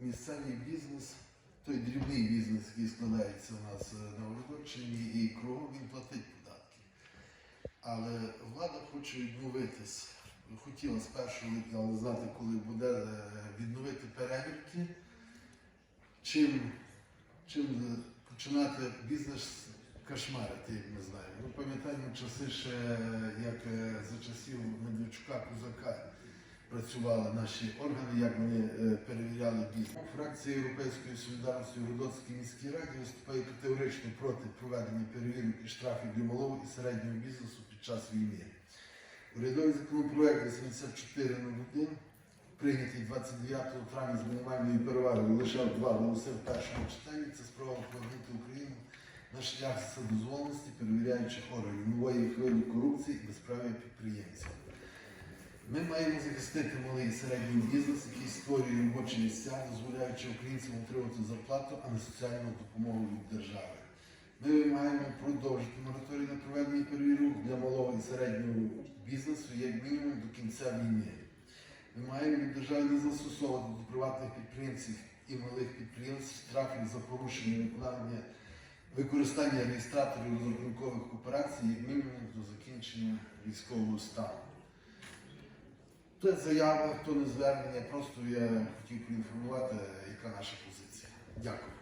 місцевий бізнес, той дрібний бізнес, який складається у нас е, на Володимирщині, і кругом він платить податки. Але влада хоче відмовитись. Хотіла з 1 липня, знати, коли буде е, відновити перевірки. Чим, чим е, починати бізнес кошмарити, як ми знаємо. Ми пам'ятаємо часи ще, як за часів Медведчука Кузака працювали наші органи, як вони е, перевіряли бізнес. Фракція Європейської солідарності у Родоцькій міській раді виступає категорично проти проведення перевірок і штрафів для малого і середнього бізнесу під час війни. Урядовий законопроект 8401, прийнятий 29 травня з мінімальною перевагою лише два голоси в першому читанні, це справа повернути Україну на шлях вседозволеності перевіряючих органів нової хвилі корупції і безправ'я підприємців. Ми маємо захистити малий і середній бізнес, який створює робочі місця, дозволяючи українцям отримати зарплату, а не соціальну допомогу від держави. Ми вимагаємо продовжити мораторій на проведення перевірок для малого і середнього бізнесу як мінімум до кінця війни. Ми маємо від держави не застосовувати до приватних підприємців і малих підприємств штрафів за порушення виконання використання реєстраторів розрахункових операцій як мінімум до закінчення військового стану. Це заява, то не звернення, просто я хотів поінформувати, яка наша позиція. Дякую.